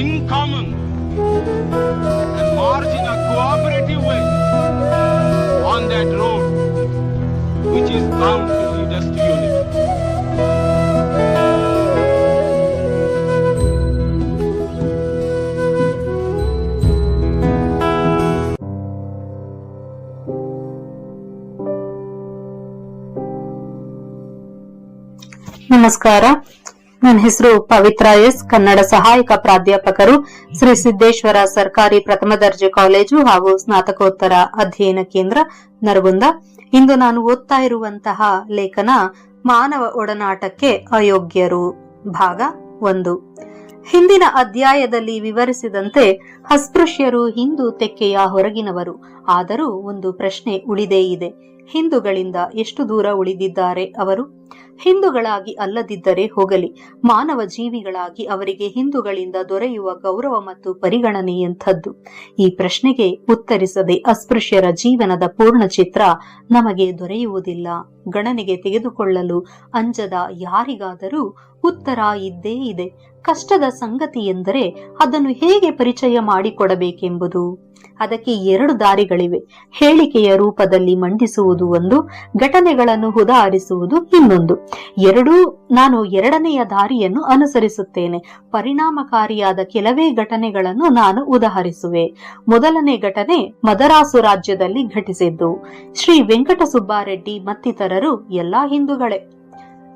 in common and march in a cooperative way on that road which is bound to lead us to unity. ನಮಸ್ಕಾರ ನನ್ನ ಹೆಸರು ಪವಿತ್ರ S. Kannada ಸಹಾಯಕ ಪ್ರಾಧ್ಯಾಪಕರು ಶ್ರೀ ಸಿದ್ದೇಶ್ವರ ಸರ್ಕಾರಿ ಪ್ರಥಮ ದರ್ಜೆ ಕಾಲೇಜು ಹಾಗೂ ಸ್ನಾತಕೋತ್ತರ ಅಧ್ಯಯನ ಕೇಂದ್ರ ನರಗುಂದ. ಇಂದು ನಾನು ಓದ್ತಾ ಇರುವಂತಹ ಲೇಖನ ಮಾನವ ಒಡನಾಟಕ್ಕೆ ಅಯೋಗ್ಯರು, ಭಾಗ ಒಂದು. ಹಿಂದಿನ ಅಧ್ಯಾಯದಲ್ಲಿ ವಿವರಿಸಿದಂತೆ ಅಸ್ಪೃಶ್ಯರು ಹಿಂದೂ ತೆಕ್ಕೆಯ ಹೊರಗಿನವರು. ಆದರೂ ಒಂದು ಪ್ರಶ್ನೆ ಉಳಿದೇ ಇದೆ. ಹಿಂದೂಗಳಿಂದ ಎಷ್ಟು ದೂರ ಉಳಿದಿದ್ದಾರೆ ಅವರು? ಹಿಂದೂಗಳಾಗಿ ಅಲ್ಲದಿದ್ದರೆ ಹೋಗಲಿ. ಮಾನವ ಜೀವಿಗಳಾಗಿ ಅವರಿಗೆ ಹಿಂದೂಗಳಿಂದ ದೊರೆಯುವ ಗೌರವ ಮತ್ತು ಪರಿಗಣನೆಯಂಥದ್ದು ಈ ಪ್ರಶ್ನೆಗೆ ಉತ್ತರಿಸದೆ ಅಸ್ಪೃಶ್ಯರ ಜೀವನದ ಪೂರ್ಣ ಚಿತ್ರ ನಮಗೆ ದೊರೆಯುವುದಿಲ್ಲ. ಗಣನೆಗೆ ತೆಗೆದುಕೊಳ್ಳಲು ಅಂಜದ ಯಾರಿಗಾದರೂ ಉತ್ತರ ಇದ್ದೇ ಇದೆ. ಕಷ್ಟದ ಸಂಗತಿ ಎಂದರೆ ಅದನ್ನು ಹೇಗೆ ಪರಿಚಯ ಮಾಡಿಕೊಡಬೇಕೆಂಬುದು. ಅದಕ್ಕೆ ಎರಡು ದಾರಿಗಳಿವೆ. ಹೇಳಿಕೆಯ ರೂಪದಲ್ಲಿ ಮಂಡಿಸುವುದು ಒಂದು, ಘಟನೆಗಳನ್ನು ಉದಾಹರಿಸುವುದು ಇನ್ನೊಂದು. ಎರಡೂ, ನಾನು ಎರಡನೆಯ ದಾರಿಯನ್ನು ಅನುಸರಿಸುತ್ತೇನೆ. ಪರಿಣಾಮಕಾರಿಯಾದ ಕೆಲವೇ ಘಟನೆಗಳನ್ನು ನಾನು ಉದಾಹರಿಸುವೆ. ಮೊದಲನೇ ಘಟನೆ ಮದರಾಸು ರಾಜ್ಯದಲ್ಲಿ ಘಟಿಸಿದ್ದು. ಶ್ರೀ ವೆಂಕಟ ಸುಬ್ಬಾರೆಡ್ಡಿ ಮತ್ತಿತರರು ಎಲ್ಲಾ ಹಿಂದೂಗಳೇ.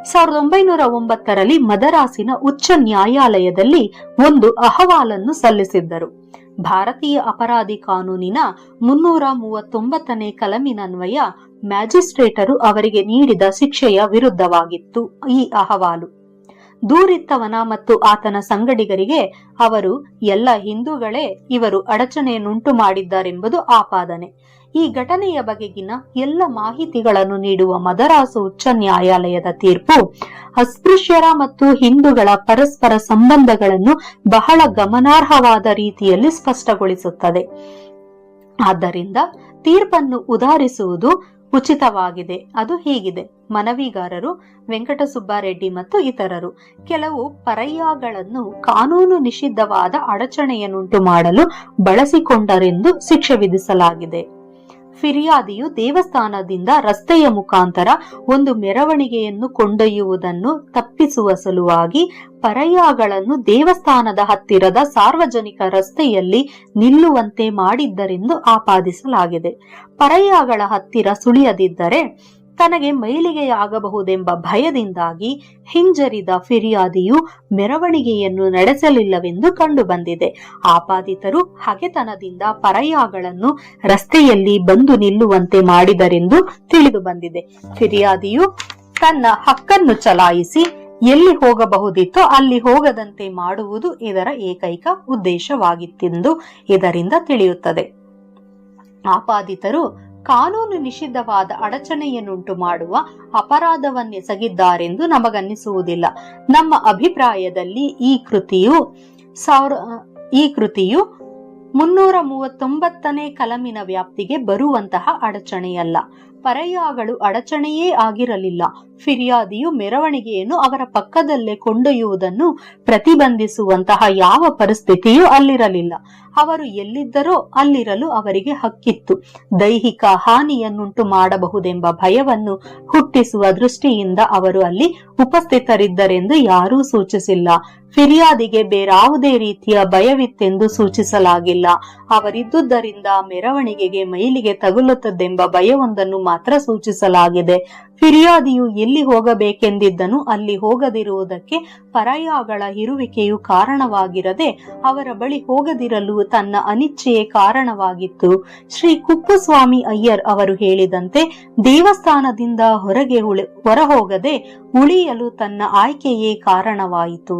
ಸಾವಿರದ ಒಂಬೈನೂರ ಒಂಬತ್ತರಲ್ಲಿ ಮದರಾಸಿನ ಉಚ್ಚ ನ್ಯಾಯಾಲಯದಲ್ಲಿ ಒಂದು ಅಹವಾಲನ್ನು ಸಲ್ಲಿಸಿದ್ದರು. ಭಾರತೀಯ ಅಪರಾಧಿ ಕಾನೂನಿನ ಮುನ್ನೂರ ಮೂವತ್ತೊಂಬತ್ತನೇ ಕಲಮಿನನ್ವಯ ಮ್ಯಾಜಿಸ್ಟ್ರೇಟರು ಅವರಿಗೆ ನೀಡಿದ ಶಿಕ್ಷೆಯ ವಿರುದ್ಧವಾಗಿತ್ತು ಈ ಅಹವಾಲು. ದೂರಿತ್ತವನ ಮತ್ತು ಆತನ ಸಂಗಡಿಗರಿಗೆ ಅವರು, ಎಲ್ಲ ಹಿಂದೂಗಳೇ ಇವರು ಅಡಚಣೆಯನ್ನುಂಟು ಮಾಡಿದ್ದಾರೆಂಬುದು ಆಪಾದನೆ. ಈ ಘಟನೆಯ ಬಗೆಗಿನ ಎಲ್ಲ ಮಾಹಿತಿಗಳನ್ನು ನೀಡುವ ಮದರಾಸು ಉಚ್ಚ ನ್ಯಾಯಾಲಯದ ತೀರ್ಪು, ಅಸ್ಪೃಶ್ಯರ ಮತ್ತು ಹಿಂದೂಗಳ ಪರಸ್ಪರ ಸಂಬಂಧಗಳನ್ನು ಬಹಳ ಗಮನಾರ್ಹವಾದ ರೀತಿಯಲ್ಲಿ ಸ್ಪಷ್ಟಗೊಳಿಸುತ್ತದೆ. ಆದ್ದರಿಂದ ತೀರ್ಪನ್ನು ಉದಾರಿಸುವುದು ಉಚಿತವಾಗಿದೆ. ಅದು ಹೀಗಿದೆ. ಮನವಿಗಾರರು ವೆಂಕಟಸುಬ್ಬಾರೆಡ್ಡಿ ಮತ್ತು ಇತರರು, ಕೆಲವು ಪರಯ್ಯಗಳನ್ನು ಕಾನೂನು ನಿಷಿದ್ಧವಾದ ಅಡಚಣೆಯನ್ನುಂಟು ಮಾಡಲು ಬಳಸಿಕೊಂಡರೆಂದು ಶಿಕ್ಷೆ ವಿಧಿಸಲಾಗಿದೆ. ಫಿರ್ಯಾದಿಯು ದೇವಸ್ಥಾನದಿಂದ ರಸ್ತೆಯ ಮುಖಾಂತರ ಒಂದು ಮೆರವಣಿಗೆಯನ್ನು ಕೊಂಡೊಯ್ಯುವುದನ್ನು ತಪ್ಪಿಸುವ ಸಲುವಾಗಿ ಪರಯಾಗಳನ್ನು ದೇವಸ್ಥಾನದ ಹತ್ತಿರದ ಸಾರ್ವಜನಿಕ ರಸ್ತೆಯಲ್ಲಿ ನಿಲ್ಲುವಂತೆ ಮಾಡಿದ್ದರೆಂದು ಆಪಾದಿಸಲಾಗಿದೆ. ಪರಯಾಗಳ ಹತ್ತಿರ ಸುಳಿಯದಿದ್ದರೆ ತನಗೆ ಮೈಲಿಗೆಯಾಗಬಹುದೆಂಬ ಭಯದಿಂದಾಗಿ ಹಿಂಜರಿದ ಫಿರ್ಯಾದಿಯು ಮೆರವಣಿಗೆಯನ್ನು ನಡೆಸಲಿಲ್ಲವೆಂದು ಕಂಡುಬಂದಿದೆ. ಆಪಾದಿತರು ಹಗೆತನದಿಂದ ಪರಯಾಗಳನ್ನು ರಸ್ತೆಯಲ್ಲಿ ಬಂದು ನಿಲ್ಲುವಂತೆ ಮಾಡಿದರೆಂದು ತಿಳಿದು ಬಂದಿದೆ ಫಿರ್ಯಾದಿಯು ತನ್ನ ಹಕ್ಕನ್ನು ಚಲಾಯಿಸಿ ಎಲ್ಲಿ ಹೋಗಬಹುದಿತ್ತೋ ಅಲ್ಲಿ ಹೋಗದಂತೆ ಮಾಡುವುದು ಇದರ ಏಕೈಕ ಉದ್ದೇಶವಾಗಿತ್ತೆಂದು ಇದರಿಂದ ತಿಳಿಯುತ್ತದೆ. ಆಪಾದಿತರು ಕಾನೂನು ನಿಷಿದ್ಧವಾದ ಅಡಚಣೆಯನ್ನುಂಟು ಮಾಡುವ ಅಪರಾಧವನ್ನೆಸಗಿದ್ದಾರೆಂದು ನಮಗನ್ನಿಸುವುದಿಲ್ಲ. ನಮ್ಮ ಅಭಿಪ್ರಾಯದಲ್ಲಿ ಈ ಕೃತಿಯು ಸಾವಿರ, ಈ ಕೃತಿಯು ಮುನ್ನೂರ ಮೂವತ್ತೊಂಬತ್ತನೇ ಕಲಮಿನ ವ್ಯಾಪ್ತಿಗೆ ಬರುವಂತಹ ಅಡಚಣೆಯಲ್ಲ. ಪರ್ಯಾಯಗಳು ಅಡಚಣೆಯೇ ಆಗಿರಲಿಲ್ಲ. ಫಿರ್ಯಾದಿಯು ಮೆರವಣಿಗೆಯನ್ನು ಅವರ ಪಕ್ಕದಲ್ಲೇ ಕೊಂಡೊಯ್ಯುವುದನ್ನು ಪ್ರತಿಬಂಧಿಸುವಂತಹ ಯಾವ ಪರಿಸ್ಥಿತಿಯೂ ಅಲ್ಲಿರಲಿಲ್ಲ. ಅವರು ಎಲ್ಲಿದ್ದರೋ ಅಲ್ಲಿರಲು ಅವರಿಗೆ ಹಕ್ಕಿತ್ತು. ದೈಹಿಕ ಹಾನಿಯನ್ನುಂಟು ಮಾಡಬಹುದೆಂಬ ಭಯವನ್ನು ಹುಟ್ಟಿಸುವ ದೃಷ್ಟಿಯಿಂದ ಅವರು ಅಲ್ಲಿ ಉಪಸ್ಥಿತರಿದ್ದರೆಂದು ಯಾರೂ ಸೂಚಿಸಿಲ್ಲ. ಫಿರ್ಯಾದಿಗೆ ಬೇರಾವುದೇ ರೀತಿಯ ಭಯವಿತ್ತೆಂದು ಸೂಚಿಸಲಾಗಿಲ್ಲ. ಅವರಿದ್ದುದರಿಂದ ಮೆರವಣಿಗೆಗೆ ಮೈಲಿಗೆ ತಗುಲುತ್ತದೆಂಬ ಭಯವೊಂದನ್ನು ಮಾತ್ರ ಸೂಚಿಸಲಾಗಿದೆ. ಫಿರ್ಯಾದಿಯು ಎಲ್ಲಿ ಹೋಗಬೇಕೆಂದಿದ್ದನು ಅಲ್ಲಿ ಹೋಗದಿರುವುದಕ್ಕೆ ಪರಯಾಗಳ ಇರುವಿಕೆಯು ಕಾರಣವಾಗಿರದೆ ಅವರ ಬಳಿ ಹೋಗದಿರಲು ತನ್ನ ಅನಿಚ್ಛೆಯೇ ಕಾರಣವಾಗಿತ್ತು. ಶ್ರೀ ಕುಪ್ಪುಸ್ವಾಮಿ ಅಯ್ಯರ್ ಅವರು ಹೇಳಿದಂತೆ, ದೇವಸ್ಥಾನದಿಂದ ಹೊರಗೆ ಹೊರಹೋಗದೆ ಉಳಿಯಲು ತನ್ನ ಆಯ್ಕೆಯೇ ಕಾರಣವಾಯಿತು.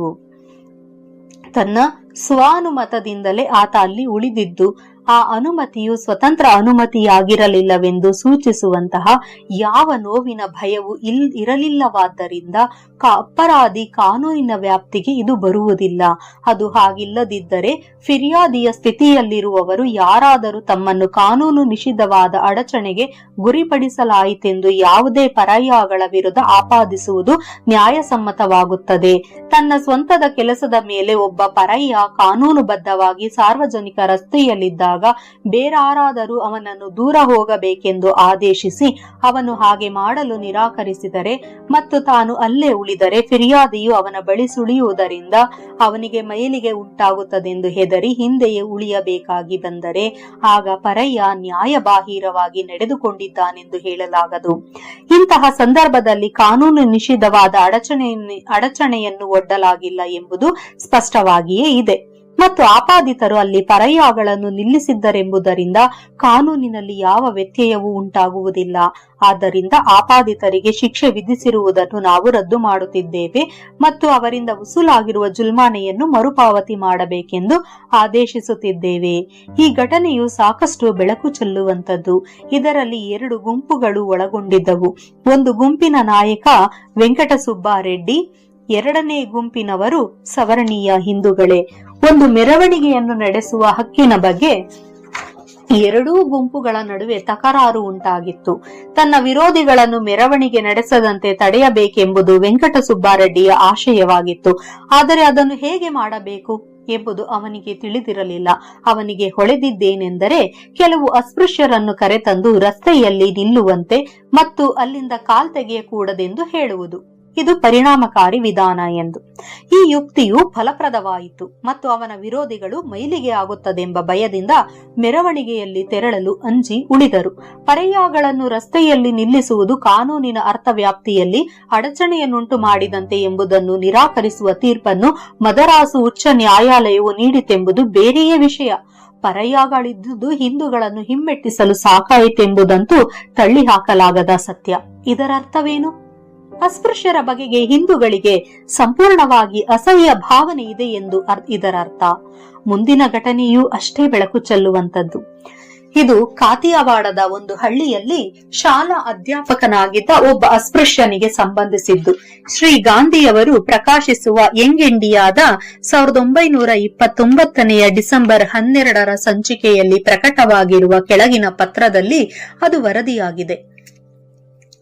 ತನ್ನ ಸ್ವಾನುಮತದಿಂದಲೇ ಆತ ಅಲ್ಲಿ ಉಳಿದಿದ್ದು ಆ ಅನುಮತಿಯು ಸ್ವತಂತ್ರ ಅನುಮತಿಯಾಗಿರಲಿಲ್ಲವೆಂದು ಸೂಚಿಸುವಂತಹ ಯಾವ ನೋವಿನ ಭಯವು ಇಲ್, ಇರಲಿಲ್ಲವಾದ್ದರಿಂದ ಅಪರಾಧಿ ಕಾನೂನಿನ ವ್ಯಾಪ್ತಿಗೆ ಇದು ಬರುವುದಿಲ್ಲ. ಅದು ಹಾಗಿಲ್ಲದಿದ್ದರೆ ಫಿರ್ಯಾದಿಯ ಸ್ಥಿತಿಯಲ್ಲಿರುವವರು ಯಾರಾದರೂ ತಮ್ಮನ್ನು ಕಾನೂನು ನಿಷಿದ್ಧವಾದ ಅಡಚಣೆಗೆ ಗುರಿಪಡಿಸಲಾಯಿತೆಂದು ಯಾವುದೇ ಪರ್ಯಾಯಗಳ ವಿರುದ್ಧ ಆಪಾದಿಸುವುದು ನ್ಯಾಯಸಮ್ಮತವಾಗುತ್ತದೆ. ತನ್ನ ಸ್ವಂತದ ಕೆಲಸದ ಮೇಲೆ ಒಬ್ಬ ಪರಯ್ಯ ಕಾನೂನುಬದ್ಧವಾಗಿ ಸಾರ್ವಜನಿಕ ರಸ್ತೆಯಲ್ಲಿದ್ದಾಗ ಬೇರಾರಾದರೂ ಅವನನ್ನು ದೂರ ಹೋಗಬೇಕೆಂದು ಆದೇಶಿಸಿ ಅವನು ಹಾಗೆ ಮಾಡಲು ನಿರಾಕರಿಸಿದರೆ ಮತ್ತು ತಾನು ಅಲ್ಲೇ ಉಳಿದರೆ ಫಿರ್ಯಾದಿಯು ಅವನ ಬಳಿ ಸುಳಿಯುವುದರಿಂದ ಅವನಿಗೆ ಮೈಲಿಗೆ ಉಂಟಾಗುತ್ತದೆಂದು ಹೆದರಿ ಹಿಂದೆಯೇ ಉಳಿಯಬೇಕಾಗಿ ಬಂದರೆ ಆಗ ಪರಯ್ಯ ನ್ಯಾಯಬಾಹಿರವಾಗಿ ನಡೆದುಕೊಂಡಿದ್ದಾನೆಂದು ಹೇಳಲಾಗದು. ಇಂತಹ ಸಂದರ್ಭದಲ್ಲಿ ಕಾನೂನು ನಿಷಿದ್ಧವಾದ ಅಡಚಣೆಯನ್ನು ಅಡಚಣೆಯನ್ನು ಒಡ್ಡಲಾಗಿಲ್ಲ ಎಂಬುದು ಸ್ಪಷ್ಟವಾಗಿಯೇ ಇದೆ. ಮತ್ತು ಆಪಾದಿತರು ಅಲ್ಲಿ ಪರಯಾಗಳನ್ನು ನಿಲ್ಲಿಸಿದ್ದರೆಂಬುದರಿಂದ ಕಾನೂನಿನಲ್ಲಿ ಯಾವ ವ್ಯತ್ಯಯವೂ ಉಂಟಾಗುವುದಿಲ್ಲ. ಆದ್ದರಿಂದ ಆಪಾದಿತರಿಗೆ ಶಿಕ್ಷೆ ವಿಧಿಸಿರುವುದನ್ನು ನಾವು ರದ್ದು ಮಾಡುತ್ತಿದ್ದೇವೆ ಮತ್ತು ಅವರಿಂದ ವಸೂಲಾಗಿರುವ ಜುಲ್ಮಾನೆಯನ್ನು ಮರುಪಾವತಿ ಮಾಡಬೇಕೆಂದು ಆದೇಶಿಸುತ್ತಿದ್ದೇವೆ. ಈ ಘಟನೆಯು ಸಾಕಷ್ಟು ಬೆಳಕು ಚೆಲ್ಲುವಂತದ್ದು ಇದರಲ್ಲಿ ಎರಡು ಗುಂಪುಗಳು ಒಳಗೊಂಡಿದ್ದವು. ಒಂದು ಗುಂಪಿನ ನಾಯಕ ವೆಂಕಟಸುಬ್ಬಾರೆಡ್ಡಿ ಎರಡನೇ ಗುಂಪಿನವರು ಸವರ್ಣೀಯ ಹಿಂದೂಗಳೇ. ಒಂದು ಮೆರವಣಿಗೆಯನ್ನು ನಡೆಸುವ ಹಕ್ಕಿನ ಬಗ್ಗೆ ಎರಡೂ ಗುಂಪುಗಳ ನಡುವೆ ತಕರಾರು ಉಂಟಾಗಿತ್ತು. ತನ್ನ ವಿರೋಧಿಗಳನ್ನು ಮೆರವಣಿಗೆ ನಡೆಸದಂತೆ ತಡೆಯಬೇಕೆಂಬುದು ವೆಂಕಟಸುಬ್ಬಾರೆಡ್ಡಿಯ ಆಶಯವಾಗಿತ್ತು. ಆದರೆ ಅದನ್ನು ಹೇಗೆ ಮಾಡಬೇಕು ಎಂಬುದು ಅವನಿಗೆ ತಿಳಿದಿರಲಿಲ್ಲ. ಅವನಿಗೆ ಹೊಳೆದಿದ್ದೇನೆಂದರೆ ಕೆಲವು ಅಸ್ಪೃಶ್ಯರನ್ನು ಕರೆತಂದು ರಸ್ತೆಯಲ್ಲಿ ನಿಲ್ಲುವಂತೆ ಮತ್ತು ಅಲ್ಲಿಂದ ಕಾಲ್ ತೆಗೆಯಕೂಡದೆಂದು ಹೇಳುವುದು. ಇದು ಪರಿಣಾಮಕಾರಿ ವಿಧಾನ ಎಂದು. ಈ ಯುಕ್ತಿಯು ಫಲಪ್ರದವಾಯಿತು ಮತ್ತು ಅವನ ವಿರೋಧಿಗಳು ಮೈಲಿಗೆ ಆಗುತ್ತದೆಂಬ ಭಯದಿಂದ ಮೆರವಣಿಗೆಯಲ್ಲಿ ತೆರಳಲು ಅಂಜಿ ಉಳಿದರು. ಪರೆಯಾಗಳನ್ನು ರಸ್ತೆಯಲ್ಲಿ ನಿಲ್ಲಿಸುವುದು ಕಾನೂನಿನ ಅರ್ಥವ್ಯಾಪ್ತಿಯಲ್ಲಿ ಅಡಚಣೆಯನ್ನುಂಟು ಮಾಡಿದಂತೆ ಎಂಬುದನ್ನು ನಿರಾಕರಿಸುವ ತೀರ್ಪನ್ನು ಮದರಾಸು ಉಚ್ಚ ನ್ಯಾಯಾಲಯವು ನೀಡಿತೆಂಬುದು ಬೇರೆಯೇ ವಿಷಯ. ಪರಯಾಗಳಿದ್ದುದು ಹಿಂದೂಗಳನ್ನು ಹಿಮ್ಮೆಟ್ಟಿಸಲು ಸಾಕಾಯಿತೆಂಬುದಂತೂ ತಳ್ಳಿ ಹಾಕಲಾಗದ ಸತ್ಯ. ಇದರ ಅರ್ಥವೇನು ಅಸ್ಪೃಶ್ಯರ ಬಗೆಗೆ ಹಿಂದೂಗಳಿಗೆ ಸಂಪೂರ್ಣವಾಗಿ ಅಸಹ್ಯ ಭಾವನೆ ಇದೆ ಎಂದು ಇದರ ಅರ್ಥ ಮುಂದಿನ ಘಟನೆಯೂ ಅಷ್ಟೇ ಬೆಳಕು ಚೆಲ್ಲುವಂತದ್ದು ಇದು ಕಾತಿಯವಾಡದ ಒಂದು ಹಳ್ಳಿಯಲ್ಲಿ ಶಾಲಾ ಅಧ್ಯಾಪಕನಾಗಿದ್ದ ಒಬ್ಬ ಅಸ್ಪೃಶ್ಯನಿಗೆ ಸಂಬಂಧಿಸಿದ್ದು. ಶ್ರೀ ಗಾಂಧಿಯವರು ಪ್ರಕಾಶಿಸುವ ಯಂಗ್ ಇಂಡಿಯಾದ ಸಾವಿರದ ಒಂಬೈನೂರ ಇಪ್ಪತ್ತೊಂಬತ್ತನೆಯ ಡಿಸೆಂಬರ್ ಹನ್ನೆರಡರ ಸಂಚಿಕೆಯಲ್ಲಿ ಪ್ರಕಟವಾಗಿರುವ ಕೆಳಗಿನ ಪತ್ರದಲ್ಲಿ ಅದು ವರದಿಯಾಗಿದೆ.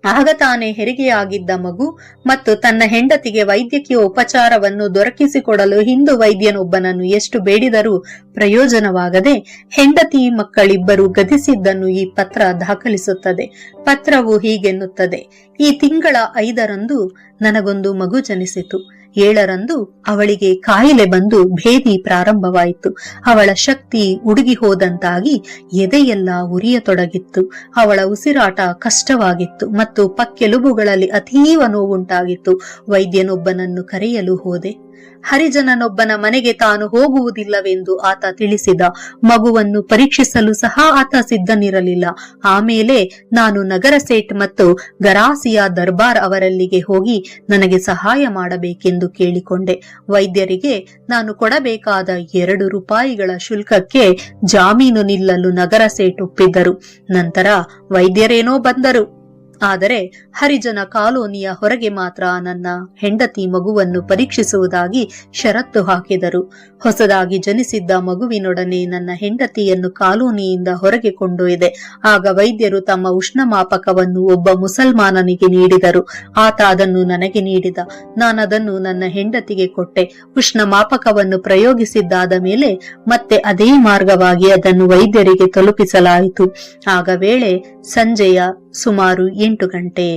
ಆಗ ತಾನೇ ಹೆರಿಗೆಯಾಗಿದ್ದ ಮಗು ಮತ್ತು ತನ್ನ ಹೆಂಡತಿಗೆ ವೈದ್ಯಕೀಯ ಉಪಚಾರವನ್ನು ದೊರಕಿಸಿಕೊಡಲು ಹಿಂದೂ ವೈದ್ಯನೊಬ್ಬನನ್ನು ಎಷ್ಟು ಬೇಡಿದರೂ ಪ್ರಯೋಜನವಾಗದೆ ಹೆಂಡತಿ ಮಕ್ಕಳಿಬ್ಬರು ಗತಿಸಿದ್ದನ್ನು ಈ ಪತ್ರ ದಾಖಲಿಸುತ್ತದೆ. ಪತ್ರವು ಹೀಗೆನ್ನುತ್ತದೆ. ಈ ತಿಂಗಳ ಐದರಂದು ನನಗೊಂದು ಮಗು ಜನಿಸಿತು. ಏಳರಂದು ಅವಳಿಗೆ ಕಾಯಿಲೆ ಬಂದು ಭೇದಿ ಪ್ರಾರಂಭವಾಯಿತು. ಅವಳ ಶಕ್ತಿ ಉಡುಗಿ ಹೋದಂತಾಗಿ ಎದೆಯೆಲ್ಲ ಉರಿಯತೊಡಗಿತ್ತು. ಅವಳ ಉಸಿರಾಟ ಕಷ್ಟವಾಗಿತ್ತು ಮತ್ತು ಪಕ್ಕೆಲುಬುಗಳಲ್ಲಿ ಅತೀವ ನೋವುಂಟಾಗಿತ್ತು. ವೈದ್ಯನೊಬ್ಬನನ್ನು ಕರೆಯಲು ಹೋದೆ. ಹರಿಜನನೊಬ್ಬನ ಮನೆಗೆ ತಾನು ಹೋಗುವುದಿಲ್ಲವೆಂದು ಆತ ತಿಳಿಸಿದ. ಮಗುವನ್ನು ಪರೀಕ್ಷಿಸಲು ಸಹ ಆತ ಸಿದ್ಧನಿರಲಿಲ್ಲ. ಆಮೇಲೆ ನಾನು ನಗರ ಸೇಠ್ ಮತ್ತು ಗರಾಸಿಯಾ ದರ್ಬಾರ್ ಅವರಲ್ಲಿಗೆ ಹೋಗಿ ನನಗೆ ಸಹಾಯ ಮಾಡಬೇಕೆಂದು ಕೇಳಿಕೊಂಡೆ. ವೈದ್ಯರಿಗೆ ನಾನು ಕೊಡಬೇಕಾದ ಎರಡು ರೂಪಾಯಿಗಳ ಶುಲ್ಕಕ್ಕೆ ಜಾಮೀನು ನಿಲ್ಲಲು ನಗರ ಸೇಠ್ ಒಪ್ಪಿದ್ದರು. ನಂತರ ವೈದ್ಯರೇನೋ ಬಂದರು. ಆದರೆ ಹರಿಜನ ಕಾಲೋನಿಯ ಹೊರಗೆ ಮಾತ್ರ ನನ್ನ ಹೆಂಡತಿ ಮಗುವನ್ನು ಪರೀಕ್ಷಿಸುವುದಾಗಿ ಷರತ್ತು ಹಾಕಿದರು. ಹೊಸದಾಗಿ ಜನಿಸಿದ್ದ ಮಗುವಿನೊಡನೆ ನನ್ನ ಹೆಂಡತಿಯನ್ನು ಕಾಲೋನಿಯಿಂದ ಹೊರಗೆ ಕೊಂಡೊಯ್ದೆ. ಆಗ ವೈದ್ಯರು ತಮ್ಮ ಉಷ್ಣಮಾಪಕವನ್ನು ಒಬ್ಬ ಮುಸಲ್ಮಾನನಿಗೆ ನೀಡಿದರು. ಆತ ಅದನ್ನು ನನಗೆ ನೀಡಿದ. ನಾನದನ್ನು ನನ್ನ ಹೆಂಡತಿಗೆ ಕೊಟ್ಟೆ. ಉಷ್ಣಮಾಪಕವನ್ನು ಪ್ರಯೋಗಿಸಿದ್ದಾದ ಮೇಲೆ ಮತ್ತೆ ಅದೇ ಮಾರ್ಗವಾಗಿ ಅದನ್ನು ವೈದ್ಯರಿಗೆ ತಲುಪಿಸಲಾಯಿತು. ಆಗ ವೇಳೆ ಸಂಜೆಯ ಸುಮಾರು ಎಂಟು ಗಂಟೆ.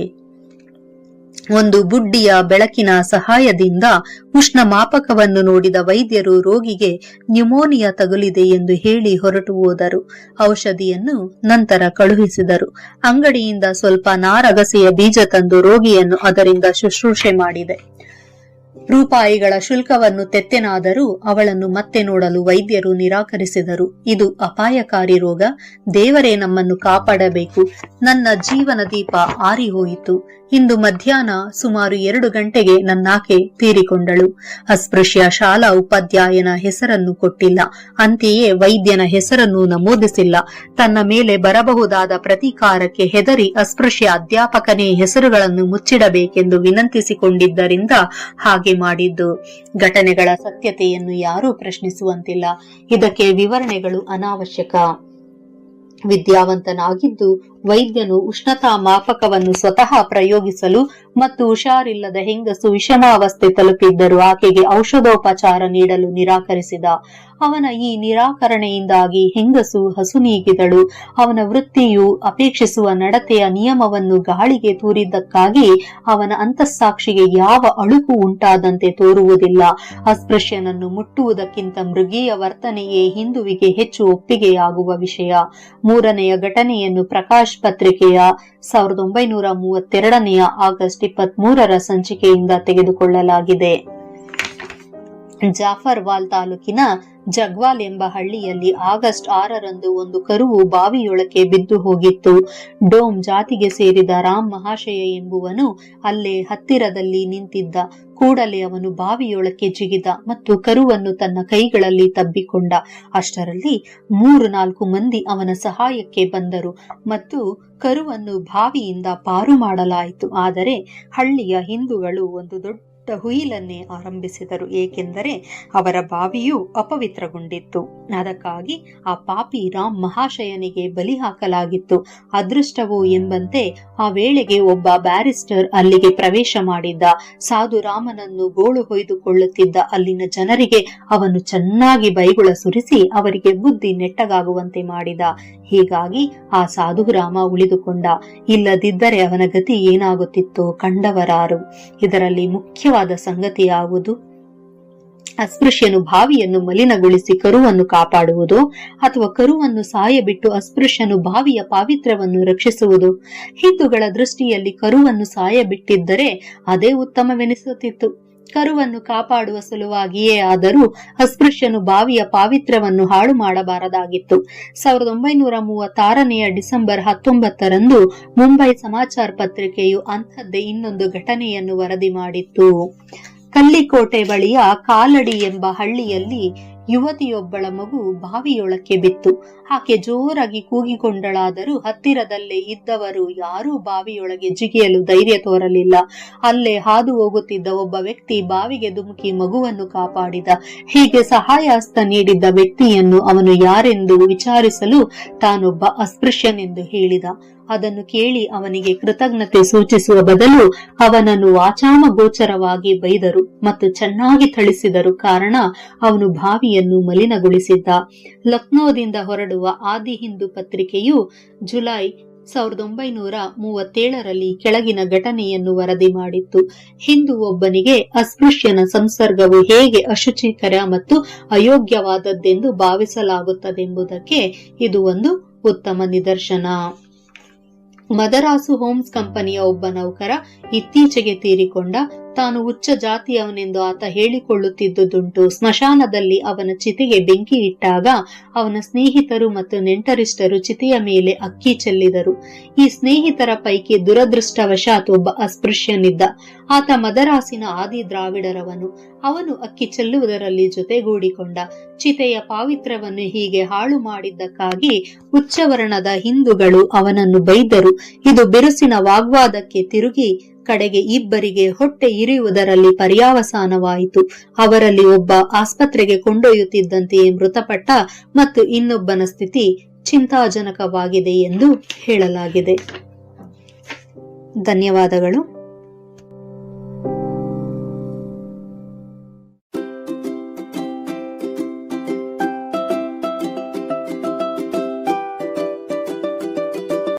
ಒಂದು ಬುಡ್ಡಿಯ ಬೆಳಕಿನ ಸಹಾಯದಿಂದ ಉಷ್ಣ ಮಾಪಕವನ್ನು ನೋಡಿದ ವೈದ್ಯರು ರೋಗಿಗೆ ನ್ಯುಮೋನಿಯಾ ತಗುಲಿದೆ ಎಂದು ಹೇಳಿ ಹೊರಟು ಹೋದರು. ಔಷಧಿಯನ್ನು ನಂತರ ಕಳುಹಿಸಿದರು. ಅಂಗಡಿಯಿಂದ ಸ್ವಲ್ಪ ನಾರಗಸೆಯ ಬೀಜ ತಂದು ರೋಗಿಯನ್ನು ಅದರಿಂದ ಶುಶ್ರೂಷೆ ಮಾಡಿದೆ. ರೂಪಾಯಿಗಳ ಶುಲ್ಕವನ್ನು ತೆತ್ತೆನಾದರೂ ಅವಳನ್ನು ಮತ್ತೆ ನೋಡಲು ವೈದ್ಯರು ನಿರಾಕರಿಸಿದರು. ಇದು ಅಪಾಯಕಾರಿ ರೋಗ. ದೇವರೇ ನಮ್ಮನ್ನು ಕಾಪಾಡಬೇಕು. ನನ್ನ ಜೀವನ ದೀಪ ಆರಿಹೋಯಿತು. ಇಂದು ಮಧ್ಯಾಹ್ನ ಸುಮಾರು ಎರಡು ಗಂಟೆಗೆ ನನ್ನಾಕೆ ತೀರಿಕೊಂಡಳು. ಅಸ್ಪೃಶ್ಯ ಶಾಲಾ ಉಪಾಧ್ಯಾಯನ ಹೆಸರನ್ನು ಕೊಟ್ಟಿಲ್ಲ. ಅಂತೆಯೇ ವೈದ್ಯನ ಹೆಸರನ್ನು ನಮೂದಿಸಿಲ್ಲ. ತನ್ನ ಮೇಲೆ ಬರಬಹುದಾದ ಪ್ರತೀಕಾರಕ್ಕೆ ಹೆದರಿ ಅಸ್ಪೃಶ್ಯ ಅಧ್ಯಾಪಕನೇ ಹೆಸರುಗಳನ್ನು ಮುಚ್ಚಿಡಬೇಕೆಂದು ವಿನಂತಿಸಿಕೊಂಡಿದ್ದರಿಂದ ಹಾಗೆ ಮಾಡಿದ್ದು. ಘಟನೆಗಳ ಸತ್ಯತೆಯನ್ನು ಯಾರೂ ಪ್ರಶ್ನಿಸುವಂತಿಲ್ಲ. ಇದಕ್ಕೆ ವಿವರಣೆಗಳು ಅನಾವಶ್ಯಕ. ವಿದ್ಯಾವಂತನಾಗಿದ್ದು ವೈದ್ಯನು ಉಷ್ಣತಾ ಮಾಪಕವನ್ನು ಸ್ವತಃ ಪ್ರಯೋಗಿಸಲು ಮತ್ತು ಹುಷಾರಿಲ್ಲದ ಹೆಂಗಸು ವಿಷಮಾವಸ್ಥೆ ತಲುಪಿದ್ದರೂ ಆಕೆಗೆ ಔಷಧೋಪಚಾರ ನೀಡಲು ನಿರಾಕರಿಸಿದ. ಅವನ ಈ ನಿರಾಕರಣೆಯಿಂದಾಗಿ ಹೆಂಗಸು ಹಸು ನೀಗಿದಳು. ಅವನ ವೃತ್ತಿಯು ಅಪೇಕ್ಷಿಸುವ ನಡತೆಯ ನಿಯಮವನ್ನು ಗಾಳಿಗೆ ತೂರಿದ್ದಕ್ಕಾಗಿ ಅವನ ಅಂತಸ್ಸಾಕ್ಷಿಗೆ ಯಾವ ಅಳುಕು ಉಂಟಾದಂತೆ ತೋರುವುದಿಲ್ಲ. ಅಸ್ಪೃಶ್ಯನನ್ನು ಮುಟ್ಟುವುದಕ್ಕಿಂತ ಮೃಗೀಯ ವರ್ತನೆಯೇ ಹಿಂದುವಿಗೆ ಹೆಚ್ಚು ಒಪ್ಪಿಗೆಯಾಗುವ ವಿಷಯ. ಮೂರನೆಯ ಘಟನೆಯನ್ನು ಪ್ರಕಾಶ್ ಪತ್ರಿಕೆಯ ಸಾವಿರದ ಒಂಬೈನೂರ ಮೂವತ್ತೆರಡನೆಯ ಆಗಸ್ಟ್ ಇಪ್ಪತ್ತ್ ಮೂರರ ಸಂಚಿಕೆಯಿಂದ ತೆಗೆದುಕೊಳ್ಳಲಾಗಿದೆ. ಜಾಫರ್ವಾಲ್ ತಾಲೂಕಿನ ಜಗ್ವಾಲ್ ಎಂಬ ಹಳ್ಳಿಯಲ್ಲಿ ಆಗಸ್ಟ್ ಆರರಂದು ಒಂದು ಕರುವು ಬಾವಿಯೊಳಕ್ಕೆ ಬಿದ್ದು ಹೋಗಿತ್ತು. ಡೋಮ್ ಜಾತಿಗೆ ಸೇರಿದ ರಾಮ್ ಮಹಾಶಯ ಎಂಬುವನು ಅಲ್ಲೇ ಹತ್ತಿರದಲ್ಲಿ ನಿಂತಿದ್ದ ಕೂಡಲೇ ಅವನು ಬಾವಿಯೊಳಕ್ಕೆ ಜಿಗಿದ ಮತ್ತು ಕರುವನ್ನು ತನ್ನ ಕೈಗಳಲ್ಲಿ ತಬ್ಬಿಕೊಂಡ. ಅಷ್ಟರಲ್ಲಿ ಮೂರು ನಾಲ್ಕು ಮಂದಿ ಅವನ ಸಹಾಯಕ್ಕೆ ಬಂದರು ಮತ್ತು ಕರುವನ್ನು ಬಾವಿಯಿಂದ ಪಾರು ಮಾಡಲಾಯಿತು. ಆದರೆ ಹಳ್ಳಿಯ ಹಿಂದೂಗಳು ಒಂದು ದೊಡ್ಡ ಹುಯಿಲನ್ನೇ ಆರಂಭಿಸಿದರು, ಏಕೆಂದರೆ ಅವರ ಬಾವಿಯು ಅಪವಿತ್ರಗೊಂಡಿತ್ತು. ಅದಕ್ಕಾಗಿ ಆ ಪಾಪಿ ರಾಮ್ ಮಹಾಶಯನಿಗೆ ಬಲಿ ಹಾಕಲಾಗಿತ್ತು. ಅದೃಷ್ಟವೋ ಎಂಬಂತೆ ಆ ವೇಳೆಗೆ ಒಬ್ಬ ಬ್ಯಾರಿಸ್ಟರ್ ಅಲ್ಲಿಗೆ ಪ್ರವೇಶ ಮಾಡಿದ್ದ. ಸಾಧು ರಾಮನನ್ನು ಗೋಳು ಹೊಯ್ದುಕೊಳ್ಳುತ್ತಿದ್ದ ಅಲ್ಲಿನ ಜನರಿಗೆ ಅವನು ಚೆನ್ನಾಗಿ ಬೈಗುಳ ಸುರಿಸಿ ಅವರಿಗೆ ಬುದ್ಧಿ ನೆಟ್ಟಗಾಗುವಂತೆ ಮಾಡಿದ. ಹೀಗಾಗಿ ಆ ಸಾಧು ರಾಮ ಉಳಿದುಕೊಂಡ. ಇಲ್ಲದಿದ್ದರೆ ಅವನ ಗತಿ ಏನಾಗುತ್ತಿತ್ತು ಕಂಡವರಾರು. ಇದರಲ್ಲಿ ಮುಖ್ಯವಾದ ಸಂಗತಿ ಯಾವುದು ಅಸ್ಪೃಶ್ಯನು ಬಾವಿಯನ್ನು ಮಲಿನಗೊಳಿಸಿ ಕರುವನ್ನು ಕಾಪಾಡುವುದು ಅಥವಾ ಕರುವನ್ನು ಸಾಯಬಿಟ್ಟು ಅಸ್ಪೃಶ್ಯನು ಬಾವಿಯ ಪಾವಿತ್ರ್ಯವನ್ನು ರಕ್ಷಿಸುವುದು. ಹಿಂದೂಗಳ ದೃಷ್ಟಿಯಲ್ಲಿ ಕರುವನ್ನು ಸಾಯಬಿಟ್ಟಿದ್ದರೆ ಅದೇ ಉತ್ತಮವೆನಿಸುತ್ತಿತ್ತು. ಕರುವನ್ನು ಕಾಪಾಡುವ ಸಲುವಾಗಿಯೇ ಆದರೂ ಅಸ್ಪೃಶ್ಯನು ಬಾವಿಯ ಪಾವಿತ್ರ್ಯವನ್ನು ಹಾಳು ಮಾಡಬಾರದಾಗಿತ್ತು. ಸಾವಿರದ ಒಂಬೈನೂರ ಮೂವತ್ತಾರನೆಯ ಡಿಸೆಂಬರ್ ಹತ್ತೊಂಬತ್ತರಂದು ಮುಂಬೈ ಸಮಾಚಾರ ಪತ್ರಿಕೆಯು ಅಂಥದ್ದೇ ಇನ್ನೊಂದು ಘಟನೆಯನ್ನು ವರದಿ ಮಾಡಿತ್ತು. ಕಲ್ಲಿಕೋಟೆ ಬಳಿಯ ಕಾಲಡಿ ಎಂಬ ಹಳ್ಳಿಯಲ್ಲಿ ಯುವತಿಯೊಬ್ಬಳ ಮಗು ಬಾವಿಯೊಳಕ್ಕೆ ಬಿತ್ತು. ಆಕೆ ಜೋರಾಗಿ ಕೂಗಿಕೊಂಡಳಾದರೂ ಹತ್ತಿರದಲ್ಲೇ ಇದ್ದವರು ಯಾರೂ ಬಾವಿಯೊಳಗೆ ಜಿಗಿಯಲು ಧೈರ್ಯ ತೋರಲಿಲ್ಲ. ಅಲ್ಲೇ ಹಾದು ಹೋಗುತ್ತಿದ್ದ ಒಬ್ಬ ವ್ಯಕ್ತಿ ಬಾವಿಗೆ ಧುಮುಕಿ ಮಗುವನ್ನು ಕಾಪಾಡಿದ. ಹೀಗೆ ಸಹಾಯ ಹಸ್ತ ನೀಡಿದ್ದ ವ್ಯಕ್ತಿಯನ್ನು ಅವನು ಯಾರೆಂದು ವಿಚಾರಿಸಲು ತಾನೊಬ್ಬ ಅಸ್ಪೃಶ್ಯನೆಂದು ಹೇಳಿದ. ಅದನ್ನು ಕೇಳಿ ಅವನಿಗೆ ಕೃತಜ್ಞತೆ ಸೂಚಿಸುವ ಬದಲು ಅವನನ್ನು ವಾಚಾಮಗೋಚರವಾಗಿ ಬೈದರು ಮತ್ತು ಚೆನ್ನಾಗಿ ಥಳಿಸಿದರು ಕಾರಣ ಅವನು ಭಾವಿಯನ್ನು ಮಲಿನಗೊಳಿಸಿದ್ದ. ಲಕ್ನೋದಿಂದ ಹೊರಡುವ ಆದಿ ಹಿಂದೂ ಪತ್ರಿಕೆಯು ಜುಲೈ ಸಾವಿರದ ಒಂಬೈನೂರ ಮೂವತ್ತೇಳರಲ್ಲಿ ಕೆಳಗಿನ ಘಟನೆಯನ್ನು ವರದಿ ಮಾಡಿತ್ತು. ಹಿಂದೂ ಒಬ್ಬನಿಗೆ ಅಸ್ಪೃಶ್ಯನ ಸಂಸರ್ಗವು ಹೇಗೆ ಅಶುಚಿಕರ ಮತ್ತು ಅಯೋಗ್ಯವಾದದ್ದೆಂದು ಭಾವಿಸಲಾಗುತ್ತದೆಂಬುದಕ್ಕೆ ಇದು ಒಂದು ಉತ್ತಮ ನಿದರ್ಶನ. ಮದರಾಸು ಹೋಮ್ಸ್ ಕಂಪನಿಯ ಒಬ್ಬ ನೌಕರ ಇತ್ತೀಚೆಗೆ ತೀರಿಕೊಂಡ ತಾನು ಉಚ್ಚ ಜಾತಿಯವನೆಂದು ಆತ ಹೇಳಿಕೊಳ್ಳುತ್ತಿದ್ದುದುಂಟು. ಸ್ಮಶಾನದಲ್ಲಿ ಅವನ ಚಿತೆಗೆ ಬೆಂಕಿ ಇಟ್ಟಾಗ ಅವನ ಸ್ನೇಹಿತರು ಮತ್ತು ನೆಂಟರಿಷ್ಟರು ಚಿತೆಯ ಮೇಲೆ ಅಕ್ಕಿ ಚೆಲ್ಲಿದರು. ಈ ಸ್ನೇಹಿತರ ಪೈಕಿ ದುರದೃಷ್ಟವಶಾತ್ ಒಬ್ಬ ಅಸ್ಪೃಶ್ಯನಿದ್ದ. ಆತ ಮದರಾಸಿನ ಆದಿ ದ್ರಾವಿಡರವನು. ಅವನು ಅಕ್ಕಿ ಚೆಲ್ಲುವುದರಲ್ಲಿ ಜೊತೆಗೂಡಿಕೊಂಡ. ಚಿತೆಯ ಪಾವಿತ್ರ್ಯವನ್ನು ಹೀಗೆ ಹಾಳು ಮಾಡಿದ್ದಕ್ಕಾಗಿ ಉಚ್ಚವರ್ಣದ ಹಿಂದೂಗಳು ಅವನನ್ನು ಬೈದರು. ಇದು ಬಿರುಸಿನ ವಾಗ್ವಾದಕ್ಕೆ ತಿರುಗಿ ಕಡೆಗೆ ಇಬ್ಬರಿಗೆ ಹೊಟ್ಟೆ ಇರಿಯುವುದರಲ್ಲಿ ಪರ್ಯಾವಸಾನವಾಯಿತು. ಅವರಲ್ಲಿ ಒಬ್ಬ ಆಸ್ಪತ್ರೆಗೆ ಕೊಂಡೊಯ್ಯುತ್ತಿದ್ದಂತೆಯೇ ಮೃತಪಟ್ಟ ಮತ್ತು ಇನ್ನೊಬ್ಬನ ಸ್ಥಿತಿ ಚಿಂತಾಜನಕವಾಗಿದೆ ಎಂದು ಹೇಳಲಾಗಿದೆ. ಧನ್ಯವಾದಗಳು.